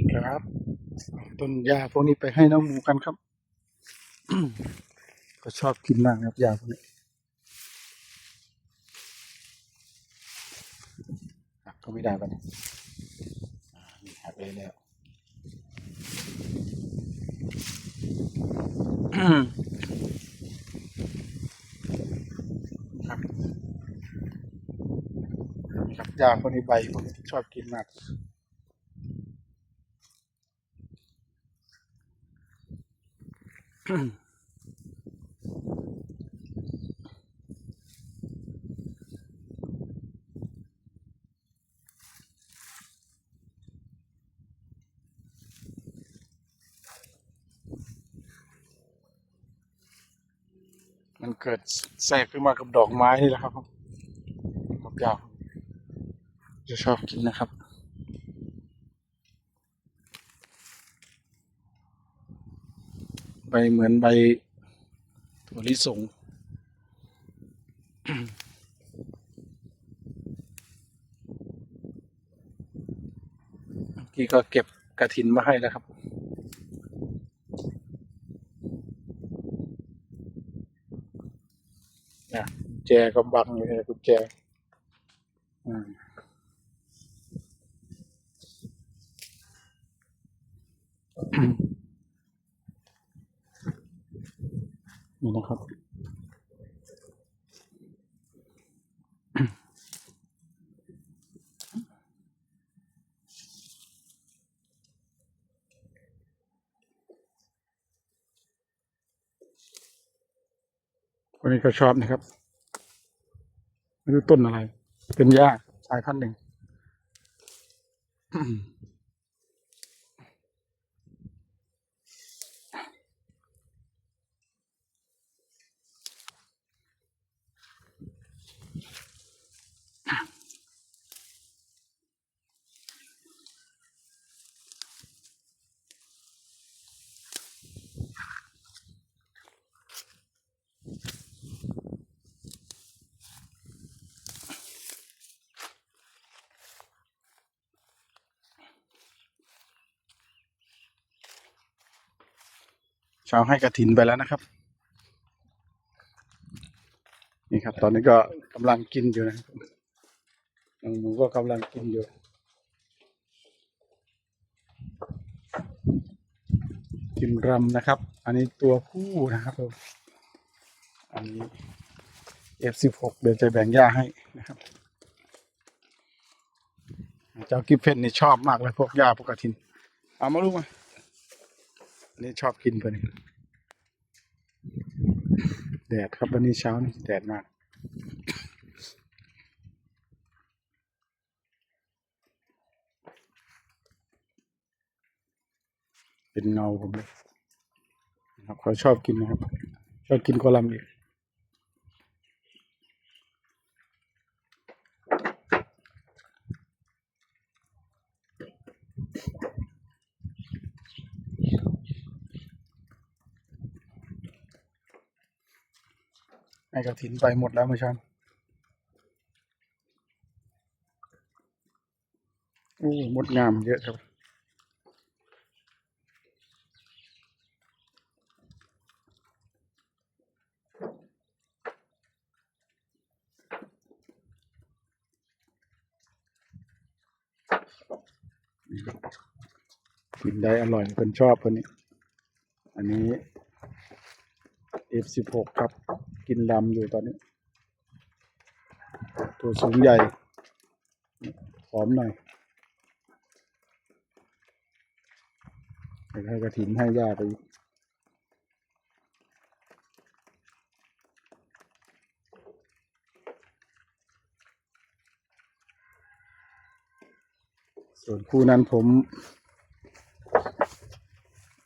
ีครับต้นยาพวกนี้ไปให้น้องหมูกันครับ ก็ชอบกินมากครับยาพวกนี้ก็ไม่ได้ปะเนี่ยนี่หักเลยแล้วครับยาพวกนี้ใบผมชอบกินมาก มันเกิดแทรกขึ้นมากับดอกไม้นี่แหละครับดอกยาวจะชอบกินนะครับ ใบเหมือนใบถั่วลิสงเมื่อกี้ก็เก็บกระถินมาให้แล้วครับ นะแจก็บังอยู่เนี่ยกุญแจอืม นี่นะครับ วันนี้ก็ชอบนะครับไม่รู้ต้นอะไร เป็นหญ้าสายพันธุ์หนึ่ง ช้าให้กระถินไปแล้วนะครับ นี่ครับ ตอนนี้ก็กำลังกินอยู่นะครับน้องหมูก็กำลังกินอยู่กินรำนะครับ อันนี้ตัวผู้นะครับผมอันนี้ F16 เดี๋ยวจะแบ่งหญ้าให้นะครับ เจ้ากิฟเพนนี่ชอบมากเลยพวกหญ้าพวกกระถิน เอามาลูกมา นี่ชอบกินเพื่อนแดดครับวันนี้เช้านี่แดดมากเป็นเงาผมเลยนะครับเขาชอบกินนะครับ ชอบกินกอลัมน์อีก ให้กระถินไปหมดแล้วเมื่อเช้าโอ้มดงามเยอะครับกินได้อร่อยคนชอบคนนี้ อันนี้ F16 ครับกินลำอยู่ตอนนี้ ตัวสูงใหญ่หอมหน่อยให้กระถินให้ยาไปอีกส่วนคู่นั้นผม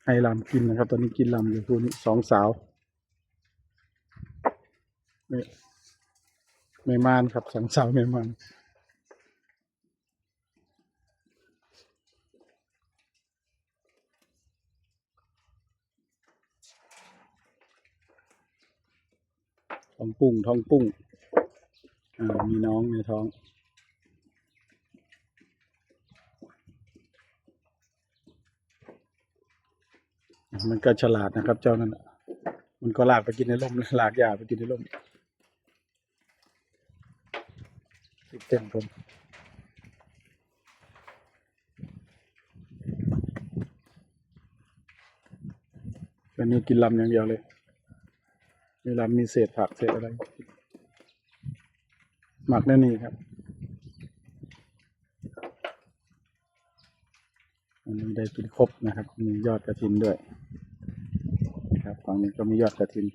ให้ลำกินนะครับ ตอนนี้กินลำอยู่คู่นี้สองสาว ไม่มานครับสองสาวไม่มานท้องปุ้งท้องปุ้งอ่ามีน้องในท้องมันก็ฉลาดนะครับ เจ้านั่นมันก็ลากไปกินในร่มลากหญ้าไปกินในร่ม ติดเต้นผมวันนี้กินลำอย่างเดียวเลย มีลำมีเศษผักเศษอะไร หมักแน่นี่ครับอันนี้ได้กินครบนะครับ มียอดกระถินด้วยครับฝั่งนี้ก็มียอดกระถิน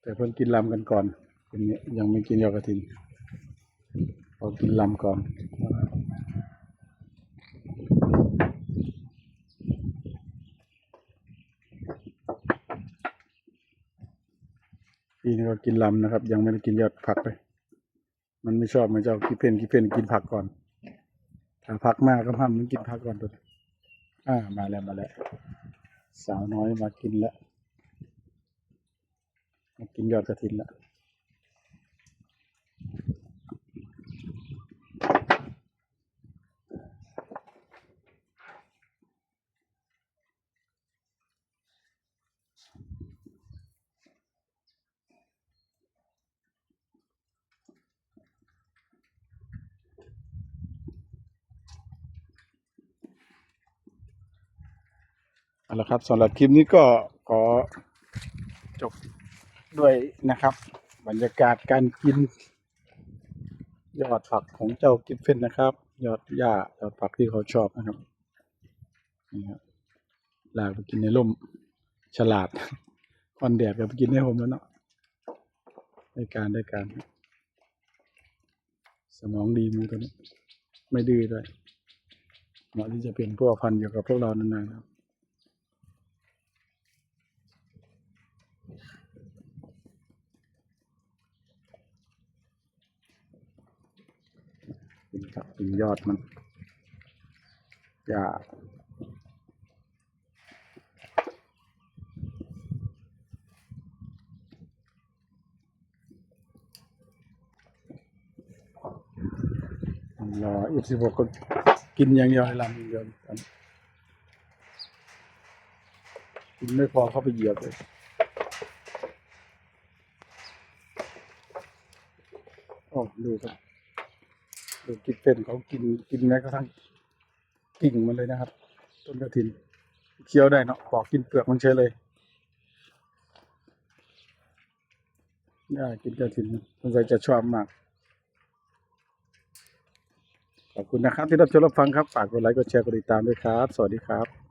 แต่เพิ่งกินลำกันก่อนคนนี้ยังไม่กินยอดกระถิน พอกินลำก่อนปีนี้ก็กินลำนะครับ ยังไม่ได้กินยอดผักเลยมันไม่ชอบมันจะเอากิเพนกิเพนกินผักก่อนถ้าพักมากก็ห้ามมันกินพักก่อนตัวอ่ามาแล้วมาแล้วสาวน้อยมากินแล้วมากินยอดกระถินแล้ว เอาละครับสำหรับคลิปนี้ก็ขอจบด้วยนะครับ บรรยากาศการกิน ยอดผักของเจ้ากิฟเฟนนะครับ ยอดหญ้ายอดผักที่เขาชอบนะครับนี่ครับลากไปกินในร่มฉลาดควันแดดก็ไปกินในห่มแล้วเนาะได้การได้การ สมองดีมือตัวนี้ ไม่ดื้อด้วยเหมาะที่จะเป็นพวกพันอยู่กับพวกเรานานๆครับ กินครับกินยอดมันอย่ารออีกสิบหกก็กินอย่างเดียวให้ลำอย่างเดียวกันกินไม่พอเข้าไปเหยียบเลยโอ้ดูครับ ดูกินเป็นเขากินกินแม้กระทั่งกิ่งมันเลยนะครับ ต้นกระถินเคี้ยวได้เนาะปอกกินเปลือกมันเฉยเลยได้กินกระถินสงสัยจะชอบมากขอบคุณนะครับที่รับชมรับฟังครับ ฝากกดไลค์กดแชร์กดติดตามด้วยครับ สวัสดีครับ